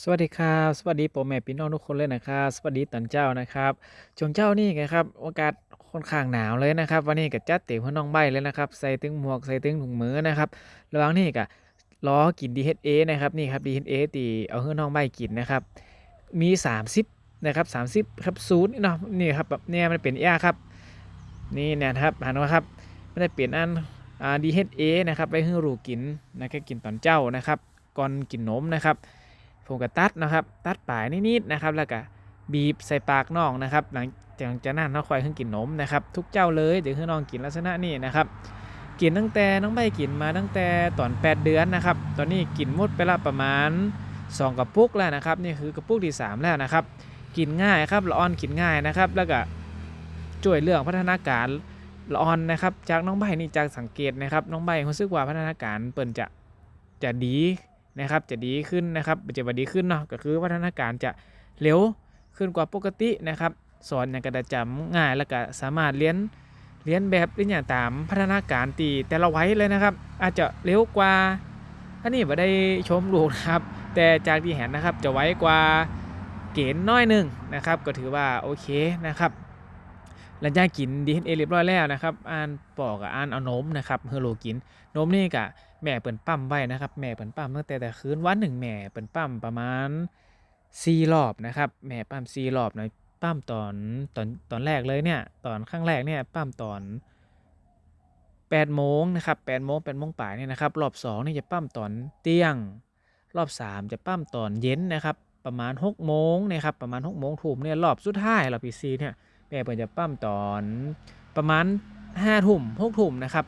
สวัสดีครับสวัสดีพ่อแม่พี่น้องทุกคนเลยนะครับสวัสดีตอนเจ้านะครับชงเจ้านี่ไงครับอากาศค่อนข้างหนาวเลยนะครับ วันนี้ก็จัดเต็มให้น้องใบเลยนะครับใส่ถึงหมวกใส่ถึงถุงมือนะครับระว่างนี้ก็ล้อกิน DHA นะครับนี่ครับ DHA ตีเอาให้น้องใบกินนะครับมี 30นะครับ30ครับศูนย์เนาะนี่ครับแบบเนี่ยมันเป็นแอร์ครับนี่เนยนะครับหันมาครับไม่ได้เปลี่ยนอันอ่า DHA นะครับไปให้ลูกกินนะครับกินตอนเจ้านะครับก่อนกินนมนะครับ ผมก็ตัดนะครับ ตัดปลายนิดๆนะครับ แล้วก็บีบใส่ปากน้องนะครับ หลังจากนั้นเราคอยขึ้นกินนมนะครับ ทุกเจ้าเลยเดี๋ยวให้น้องกินลักษณะนี้นะครับ กินตั้งแต่น้องใบกินมาตั้งแต่ตอน 8 เดือนนะครับ ตอนนี้กินมดไปละประมาณ 2 กระปุกแล้วนะครับ นี่คือกระปุกที่ 3 แล้วนะครับ กินง่ายครับละอ่อนกินง่ายนะครับ แล้วก็ช่วยเรื่องพัฒนาการละอ่อนนะครับ จากน้องใบนี่จากสังเกตนะครับ น้องใบรู้สึกว่าพัฒนาการเปิ่นจะจะดี นะครับจะดีขึ้นนะครับจะว่าดีขึ้นเนาะก็คือพัฒนาการจะเร็วขึ้นกว่าปกตินะครับสอนอย่างกระจำง่ายแล้วก็สามารถเรียนเรียนแบบเรียนอย่างตามพัฒนาการตีแต่ละไว้เลยนะครับ อาจจะเร็วกว่าอันนี้ไม่ได้ชมลูกนะครับ แต่จากที่เห็นนะครับจะไว้กว่าเกณฑ์น้อยหนึ่งนะครับ ก็ถือว่าโอเคนะครับหลังจากกิน DNA เรียบร้อยแล้วนะครับอ่านปอกกับอ่านเอานมนะครับเฮโลกินนมนี่กะ แม่เปิ่นปั้มไว้นะครับ แม่เปิ่นปั้มตั้งแต่แต่คืนวันหนึ่งแม่เปิ่นปั้มประมาณสี่รอบนะครับ แม่ปั้มสี่รอบหน่อยปั้มตอนตอนตอนแรกเลยเนี่ยตอนครั้งแรกเนี่ยปั้มตอนแปดโมงนะครับแปดโมงแปดโมงป่ายเนี่ยนะครับรอบสองนี่จะปั้มตอนเที่ยง รอบสามจะปั้มตอนเย็นนะครับประมาณหกโมงนะครับประมาณหกโมงทุ่มเนี่ยรอบสุดท้ายรอบพีซีเนี่ยแม่เปิ่นจะปั้มตอนประมาณห้าทุ่มหกทุ่มนะครับ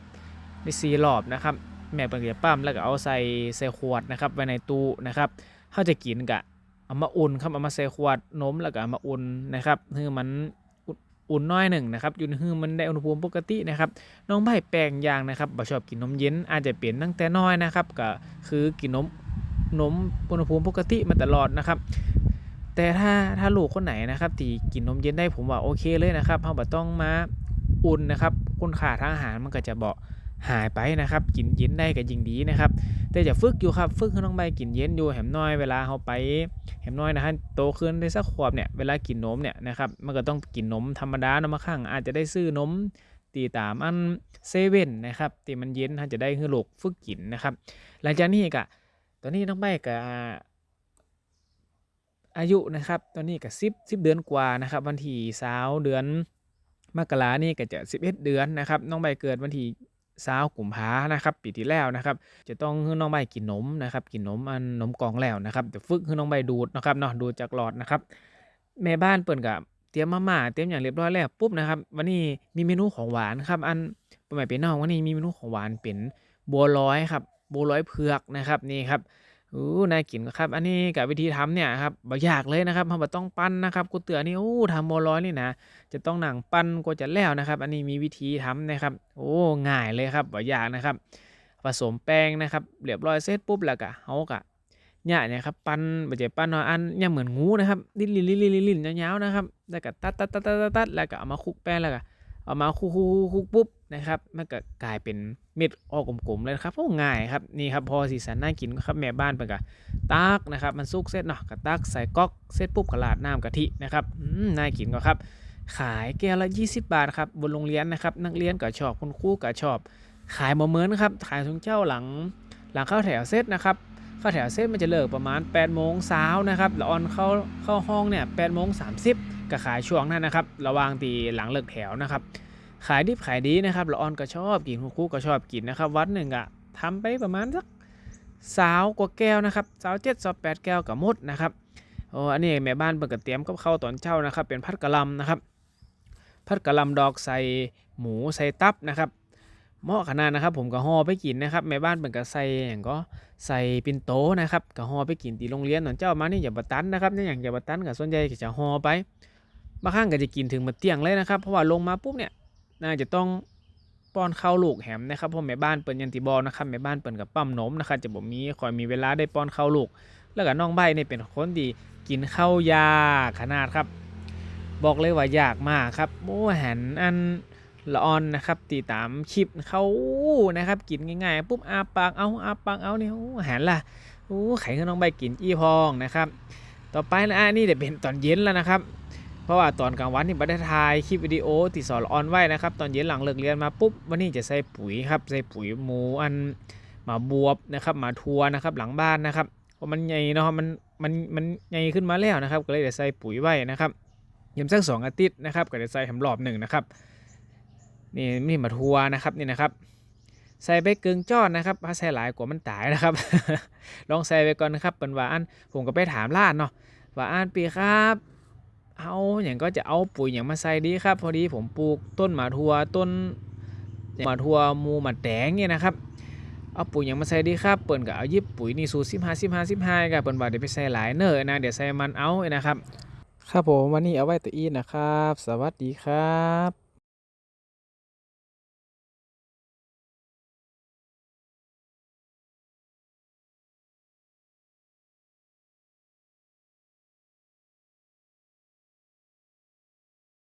ในสี่รอบนะครับ แม่เปิ่นก็จะปั้มแล้วก็เอาใส่ใส่ขวดนะครับไว้ในตู้นะครับเขาจะกินกะเอามาอุ่นครับเอามาใส่ขวดนมแล้วก็เอามาอุ่นนะครับคือมันอุ่นน้อยหนึ่งนะครับอยู่ในคือมันได้อุณหภูมิปกตินะครับน้องใบแปลงยางนะครับบ่ชอบกินนมเย็นอาจจะเปลี่ยนตั้งแต่น้อยนะครับก็คือกินนมนมอุณหภูมิปกติมาตลอดนะครับ แต่ถ้าถ้าลูกคนไหนนะครับที่กินนมเย็นได้ผมว่าโอเคเลยนะครับเราบ่ต้องมาอุ่นนะครับคุณค่าทางอาหารมันก็จะเบา หายไปนะครับ กินเย็นได้ก็ยิ่งดีนะครับ แต่จะฝึกอยู่ครับ ฝึกให้น้องใบกินเย็นอยู่แหมน้อยเวลาเขาไปแหมน้อยนะฮะโตขึ้นได้สักขวบเนี่ยเวลากินนมเนี่ยนะครับมันก็ต้องกินนมธรรมดาเนาะมาข้างอาจจะได้ซื้อนมตีตามอันเซเว่นนะครับตีมันเย็นท่านจะได้ให้ลูกฝึกกินนะครับ หลังจากนี้ก็ตอนนี้น้องใบก็อายุนะครับ ตอนนี้ก็สิบสิบเดือนกว่านะครับ วันที่สาวเดือนมกรานี่ก็จะ 11 เดือนนะครับ น้องใบเกิดวันที่ สาวกุมพานะครับปีที่แล้วนะครับจะต้องให้น้องใบกินนมนะครับกินนมอันนมกองแล้วนะครับจะฝึกให้น้องใบดูดนะครับเนาะดูดจากหลอดนะครับแม่บ้านเปิ่นกับเตรียมมาม่าเตรียมอย่างเรียบร้อยแล้วปุ๊บนะครับวันนี้มีเมนูของหวานครับอันเป็นหมายเป็นน้องวันนี้มีเมนูของหวานเป็นบัวลอยครับบัวลอยเผือกนะครับนี่ครับ อู้น่ากินครับ อันนี้กับวิธีทำเนี่ยครับบ่ยากเลยนะครับเราบ่ต้องปั้นนะครับกูเตือนี่โอ้ทำบัวลอยนี่นะ จะต้องหนังปั้นกว่าจะแล้วนะครับ อันนี้มีวิธีทำนะครับ โอ้ง่ายเลยครับบ่ยากนะครับ ผสมแป้งนะครับเรียบร้อยเสร็จปุ๊บแล้วก็เฮากะเนี่ยเนี่ยครับปั้นบ่ใช่ปั้นน้อยอันเนี่ยเหมือนงูนะครับลิ้นลิ้นลิ้นลิ้นลิ้นยาวๆนะครับแล้วก็ตัดตัดตัดตัดตัดแล้วก็เอามาคลุกแป้งแล้วก็เอามาคลุกคลุกคลุกคลุกปุ๊บ นะครับมันก็กลายเป็นเม็ดออกกลมๆเลยนะครับโอ้ง่ายครับนี่ครับพอสีสันน่ากินครับแม่บ้านเพิ่นก็ตักนะครับมันสุกเสร็จเนาะก็ตักใส่ก๊อกเสร็จปุ๊บก็ราดน้ำกะทินะครับน่ากินก็ครับ ขายแก้วละ 20 บาทครับบนโรงเรียนนะครับนักเรียนก็ชอบคุณครูก็ชอบ ขายบ่เหมือนครับขายทุงเจ้าหลังหลังเข้าแถวเซตนะครับเข้าแถวเซตมันจะเลิกประมาณ8โมงเช้านะครับแล้วออนเข้าเข้าห้องเนี่ย8โมง30ก็ขายช่วงนั้นนะครับ ระหว่างตีหลังเลิกแถวนะครับ ขายดิบขายดีนะครับละออนก็ชอบกินคุณครูก็ชอบกินนะครับ วัดหนึ่งอะทำไปประมาณสักสาวกว่าแก้วนะครับสาวเจ็ดสาวแปดแก้วกับมดนะครับโอ้อันนี้แม่บ้านเปิดกระเตียมกับข้าตอนเช้านะครับ เป็นพัดกะลำนะครับ พัดกะลำดอกใส่หมูใส่ตับนะครับเหมาะขนาดนะครับ ผมก็ห่อไปกินนะครับแม่บ้านเป็นก็ใส่อย่างก็ใส่ปินโตนะครับก็ห่อไปกินตีโรงเรียนตอนเจ้ามานี่อย่าบตันนะครับนี่อย่างอย่าบตันกับส่วนใหญ่ก็จะห่อไปบางครั้งก็จะกินถึงมาเที่ยงเลยนะครับ เพราะว่าลงมาปุ๊บเนี่ย น่าจะต้องป้อนข้าวลูกแหมนะครับเพราะแม่บ้านเปิดยันติบอลนะครับแม่บ้านเปิดกับปั้มนมนะครับจะบ่มีคอยมีเวลาได้ป้อนข้าวลูก แล้วก็น้องใบเนี่ยเป็นคนดีกินข้าวยากขนาดครับ บอกเลยว่ายากมากครับโอ้หันอันละออนนะครับตีตามชิปเขานะครับ กินง่ายๆปุ๊บอาปากเอาอาปากเอาเนี่ยโอ้หันล่ะโอ้ไข่ให้น้องใบกินอี้พองนะครับ ต่อไปนะอันนี้เดี๋ยวเป็นตอนเย็นแล้วนะครับ เพราะว่าตอนกลางวันนี่บัได้ถ่ายคลิปวิดีโอที่สอนออนไว้นะครับ ตอนเย็นหลังเลิกเรียนมาปุ๊บวันนี้จะใส่ปุ๋ยครับใส่ปุ๋ยหมูอันมาบวบนะครับหมาทัวนะครับหลังบ้านนะครับเพราะมันใหญ่เนาะมันมันมันใหญ่ขึ้นมาแล้วนะครับ ก็เลยจะใส่ปุ๋ยไว้นะครับยำสักสองอาทิตย์นะครับก็จะใส่แหมรอบหนึ่งนะครับนี่นี่หมาทัวนะครับนี่นะครับใส่ไปกึ่งจอดนะครับถ้าใส่หลายกว่ามันตายนะครับ ลองใส่ไปก่อนนะครับเป็นว่าอันผมก็ไปถามร้านเนาะว่าอันปีครับ เอาอย่างก็จะเอาปุ๋ยอย่างมาใส่ดีครับ พอดีผมปลูกต้นหมาทัวต้นหมาทัวมูหมาแดงเนี่ยนะครับเอาปุ๋ยอย่างมาใส่ดีครับเปิ่นก็เอายิบปุ๋ยนี่สูสิบห้าสิบห้าสิบห้ากับเปิ่นว่าเดี๋ยวไปใส่หลายเนอนะเดี๋ยวใส่มันเอานะครับ ครับผมวันนี้เอาไว้ตัวอีนะครับ สวัสดีครับ